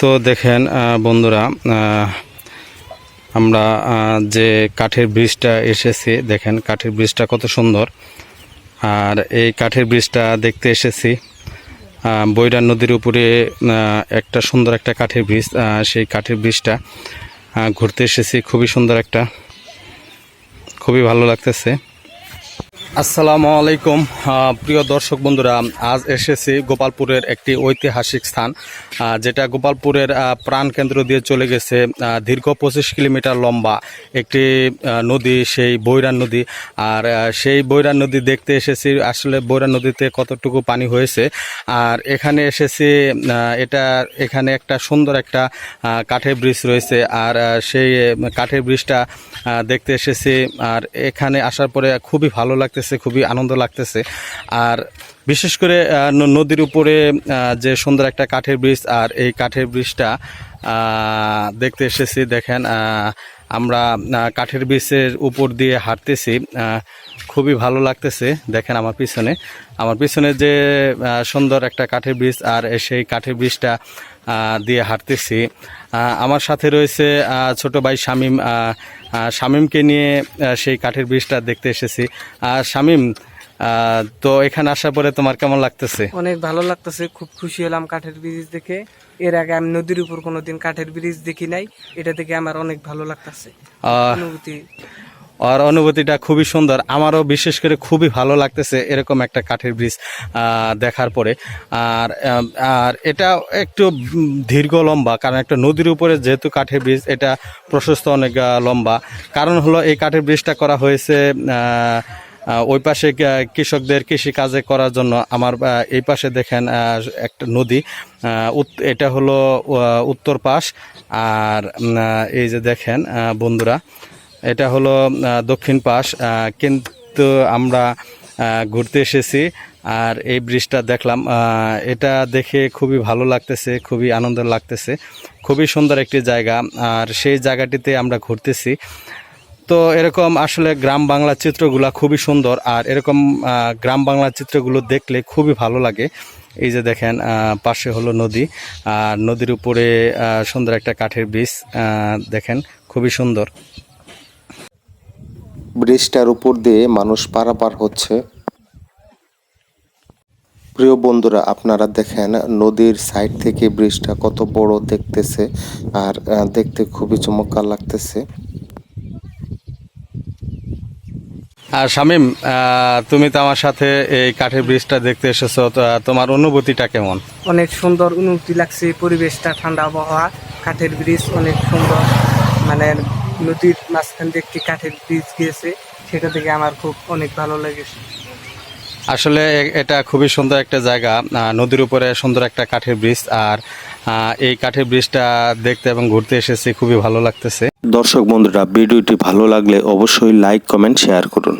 তো দেখেন বন্ধুরা আমরা যে কাঠের ব্রিজটা এসেছি, দেখেন কাঠের ব্রিজটা কত সুন্দর। আর এই কাঠের ব্রিজটা দেখতে এসেছি বৈরান নদীর উপরে একটা সুন্দর একটা কাঠের ব্রিজ সেই কাঠের ব্রিজটা ঘুরতে এসেছি, খুবই সুন্দর একটা, খুবই ভালো লাগতেছে। আসসালামু আলাইকুম। প্রিয় দর্শক বন্ধুরা, আজ এসেছি গোপালপুরের একটি ঐতিহাসিক স্থান যেটা গোপালপুরের প্রাণকেন্দ্র দিয়ে চলে গেছে দীর্ঘ পঁচিশ কিলোমিটার লম্বা একটি নদী, সেই বৈরান নদী। আর সেই বৈরান নদী দেখতে এসেছি, আসলে বৈরান নদীতে কতটুকু পানি হয়েছে। আর এখানে এসেছি এটা এখানে একটা সুন্দর একটা কাঠের ব্রিজ রয়েছে। আর সেই কাঠের ব্রিজটা দেখতে এসেছি। আর এখানে আসার পরে খুবই ভালো লাগতেছে। খুবই আনন্দ লাগতেছে। আর বিশেষ করে নদীর উপরে যে সুন্দর একটা কাঠের ব্রিজ, আর এই কাঠের ব্রিজটা দেখতে এসেছি, দেখেন আমরা কাঠের ব্রিজের উপর দিয়ে হাঁটতেছি খুবই ভালো লাগতেছে। দেখেন আমার পিছনে। আমার পিছনে যে সুন্দর একটা কাঠের ব্রিজ আর সেই কাঠের ব্রিজটা দিয়ে হাঁটতেছি। আমার সাথে রয়েছে ছোট ভাই শামীম শামীমকে নিয়ে সেই কাঠের ব্রিজটা দেখতে এসেছি। আর শামীম তো এখানে আসার পরে তোমার কেমন লাগতেছে? অনেক ভালো লাগতেছে খুব খুশি হলাম কাঠের ব্রিজ দেখে। এর আগে আমি নদীর উপর কোনোদিন কাঠের ব্রিজ দেখি নাই এটা দেখে আমার অনেক ভালো লাগতেছে। অনুভূতি। আর অনুভূতিটা খুবই সুন্দর আমারও বিশেষ করে খুবই ভালো লাগতেছে এরকম একটা কাঠের ব্রিজ দেখার পরে। আর আর এটা একটু দীর্ঘ লম্বা কারণ একটা নদীর উপরে যেহেতু কাঠের ব্রিজ এটা প্রশস্ত অনেক লম্বা। কারণ হলো এই কাঠের ব্রিজটা করা হয়েছে ওই পাশে কৃষকদের কৃষি কাজে করার জন্য আমার এই পাশে দেখেন একটা নদী এটা হলো উত্তর পাশ। আর এই যে দেখেন বন্ধুরা, এটা হলো দক্ষিণ পাশ। কিন্তু আমরা ঘুরতে এসেছি। আর এই ব্রিজটা দেখলাম এটা দেখে খুবই ভালো লাগতেছে, খুবই আনন্দ লাগতেছে। খুবই সুন্দর একটি জায়গা। আর সেই জায়গাটিতে আমরা ঘুরতেছি। তো এরকম আসলে গ্রাম বাংলা চিত্রগুলা খুবই সুন্দর, আর এরকম গ্রাম বাংলা চিত্রগুলো দেখলে খুবই ভালো লাগে। এই যে দেখেন পাশে হলো নদী, আর নদীর উপরে সুন্দর একটা কাঠের ব্রিজ দেখেন, খুবই সুন্দর। ব্রিজটার উপর দিয়ে মানুষ পারাপার হচ্ছে। প্রিয় বন্ধুরা, আপনারা দেখেন, নদীর সাইড থেকে ব্রিজটা কত বড় দেখতেছে, আর দেখতে খুবই চমৎকার লাগতেছে। আর শামিম তুমি তো আমার সাথে এই কাঠের ব্রিজটা দেখতে এসেছ তোমার অনুভূতিটা কেমন? অনেক সুন্দর অনুভূতি লাগছে পরিবেশটা ঠান্ডা আবহাওয়া কাঠের ব্রিজ অনেক সুন্দর মানে নদীর মাঝখান দিয়ে একটি কাঠের ব্রিজ গিয়েছে সেটা থেকে আমার খুব অনেক ভালো লেগেছে। আসলে এটা খুবই সুন্দর একটা জায়গা নদীর উপরে সুন্দর একটা কাঠের ব্রিজ আর এই কাঠের ব্রিজটা দেখতে এবং ঘুরতে এসেছি, খুবই ভালো লাগতেছে। দর্শক বন্ধুরা, ভিডিওটি ভালো লাগলে অবশ্যই লাইক কমেন্ট শেয়ার করুন।